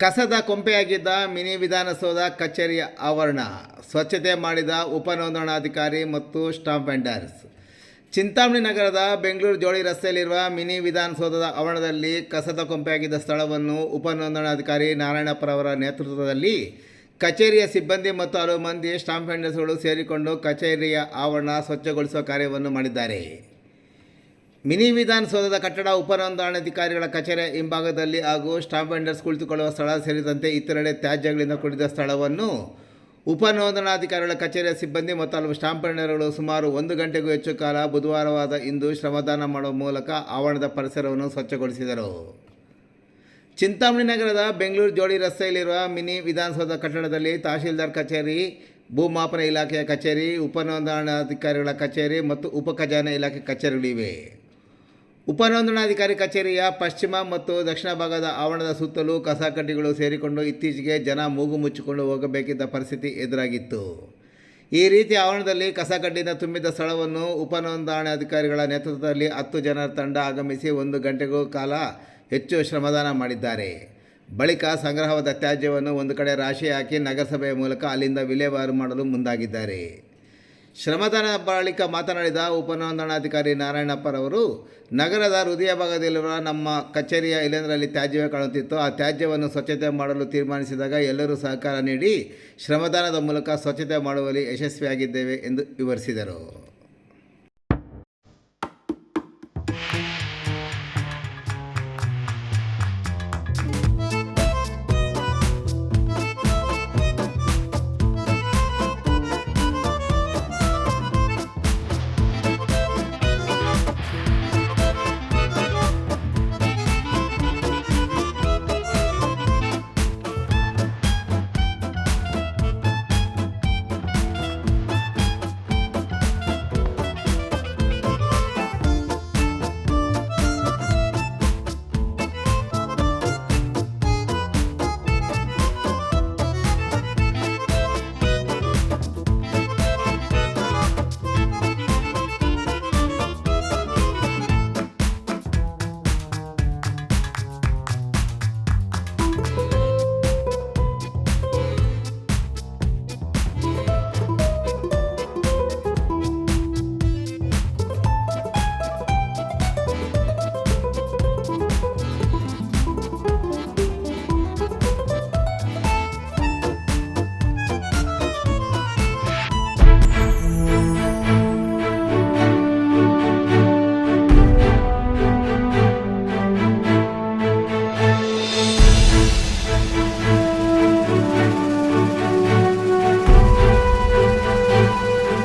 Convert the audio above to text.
ಕಸದ ಕೊಂಪೆಯಾಗಿದ್ದ ಮಿನಿ ವಿಧಾನಸೌಧ ಕಚೇರಿಯ ಆವರಣ, ಸ್ವಚ್ಛತೆ ಮಾಡಿದ ಉಪನೋಂದಣಾಧಿಕಾರಿ ಮತ್ತು ಸ್ಟಾಂಪ್ ವೆಂಡರ್ಸ್. ಚಿಂತಾಮಣಿ ನಗರದ ಬೆಂಗಳೂರು ಜೋಡಿ ರಸ್ತೆಯಲ್ಲಿರುವ ಮಿನಿ ವಿಧಾನಸೌಧದ ಆವರಣದಲ್ಲಿ ಕಸದ ಕೊಂಪೆಯಾಗಿದ್ದ ಸ್ಥಳವನ್ನು ಉಪನೋಂದಣಾಧಿಕಾರಿ ನಾರಾಯಣಪ್ಪರವರ ನೇತೃತ್ವದಲ್ಲಿ ಕಚೇರಿಯ ಸಿಬ್ಬಂದಿ ಮತ್ತು ಹಲವು ಮಂದಿ ಸ್ಟಾಂಪ್ ವೆಂಡರ್ಸ್ಗಳು ಸೇರಿಕೊಂಡು ಕಚೇರಿಯ ಆವರಣ ಸ್ವಚ್ಛಗೊಳಿಸುವ ಕಾರ್ಯವನ್ನು ಮಾಡಿದ್ದಾರೆ. ಮಿನಿ ವಿಧಾನಸೌಧದ ಕಟ್ಟಡ ಉಪನೋಂದಣಾಧಿಕಾರಿಗಳ ಕಚೇರಿ ಹಿಂಭಾಗದಲ್ಲಿ ಹಾಗೂ ಸ್ಟಾಂಪ್ ವೆಂಡರ್ಸ್ ಕುಳಿತುಕೊಳ್ಳುವ ಸ್ಥಳ ಸೇರಿದಂತೆ ಇತರೆಡೆ ತ್ಯಾಜ್ಯಗಳಿಂದ ಕೂಡಿದ ಸ್ಥಳವನ್ನು ಉಪನೋಂದಣಾಧಿಕಾರಿಗಳ ಕಚೇರಿಯ ಸಿಬ್ಬಂದಿ ಮತ್ತು ಹಲವು ಸ್ಟಾಂಪ್ ವೆಂಡರ್ಗಳು ಸುಮಾರು ಒಂದು ಗಂಟೆಗೂ ಹೆಚ್ಚು ಕಾಲ ಬುಧವಾರವಾದ ಇಂದು ಶ್ರಮದಾನ ಮಾಡುವ ಮೂಲಕ ಆವರಣದ ಪರಿಸರವನ್ನು ಸ್ವಚ್ಛಗೊಳಿಸಿದರು. ಚಿಂತಾಮಣಿ ನಗರದ ಬೆಂಗಳೂರು ಜೋಡಿ ರಸ್ತೆಯಲ್ಲಿರುವ ಮಿನಿ ವಿಧಾನಸೌಧ ಕಟ್ಟಡದಲ್ಲಿ ತಹಶೀಲ್ದಾರ್ ಕಚೇರಿ, ಭೂಮಾಪನ ಇಲಾಖೆಯ ಕಚೇರಿ, ಉಪನೋಂದಣಾಧಿಕಾರಿಗಳ ಕಚೇರಿ ಮತ್ತು ಉಪ ಖಜಾನೆ ಇಲಾಖೆ ಕಚೇರಿಗಳಿವೆ. ಉಪನೋಂದಣಾಧಿಕಾರಿ ಕಚೇರಿಯ ಪಶ್ಚಿಮ ಮತ್ತು ದಕ್ಷಿಣ ಭಾಗದ ಆವರಣದ ಸುತ್ತಲೂ ಕಸ ಕಡ್ಡಿಗಳು ಸೇರಿಕೊಂಡು ಇತ್ತೀಚೆಗೆ ಜನ ಮೂಗು ಮುಚ್ಚಿಕೊಂಡು ಹೋಗಬೇಕಿದ್ದ ಪರಿಸ್ಥಿತಿ ಎದುರಾಗಿತ್ತು. ಈ ರೀತಿ ಆವರಣದಲ್ಲಿ ಕಸ ತುಂಬಿದ್ದ ತುಂಬಿದ ಸ್ಥಳವನ್ನು ಉಪನೋಂದಣಾಧಿಕಾರಿಗಳ ನೇತೃತ್ವದಲ್ಲಿ ಹತ್ತು ಜನರ ತಂಡ ಆಗಮಿಸಿ ಒಂದು ಗಂಟೆಗೂ ಕಾಲ ಹೆಚ್ಚು ಶ್ರಮದಾನ ಮಾಡಿದ್ದಾರೆ. ಬಳಿಕ ಸಂಗ್ರಹವಾದ ತ್ಯಾಜ್ಯವನ್ನು ಒಂದು ಕಡೆ ರಾಶಿ ಹಾಕಿ ನಗರಸಭೆಯ ಮೂಲಕ ಅಲ್ಲಿಂದ ವಿಲೇವಾರು ಮಾಡಲು ಮುಂದಾಗಿದ್ದಾರೆ. ಶ್ರಮದಾನ ಬಳಿಕ ಮಾತನಾಡಿದ ಉಪನೋಂದಣಾಧಿಕಾರಿ ನಾರಾಯಣಪ್ಪರವರು, ನಗರದ ಹೃದಯ ಭಾಗದಲ್ಲಿರುವ ನಮ್ಮ ಕಚೇರಿಯ ಇಲೆಂದರಲ್ಲಿ ತ್ಯಾಜ್ಯವೇ ಕಾಣುತ್ತಿತ್ತು. ಆ ತ್ಯಾಜ್ಯವನ್ನು ಸ್ವಚ್ಛತೆ ಮಾಡಲು ತೀರ್ಮಾನಿಸಿದಾಗ ಎಲ್ಲರೂ ಸಹಕಾರ ನೀಡಿ ಶ್ರಮದಾನದ ಮೂಲಕ ಸ್ವಚ್ಛತೆ ಮಾಡುವಲ್ಲಿ ಯಶಸ್ವಿಯಾಗಿದ್ದೇವೆ ಎಂದು ವಿವರಿಸಿದರು.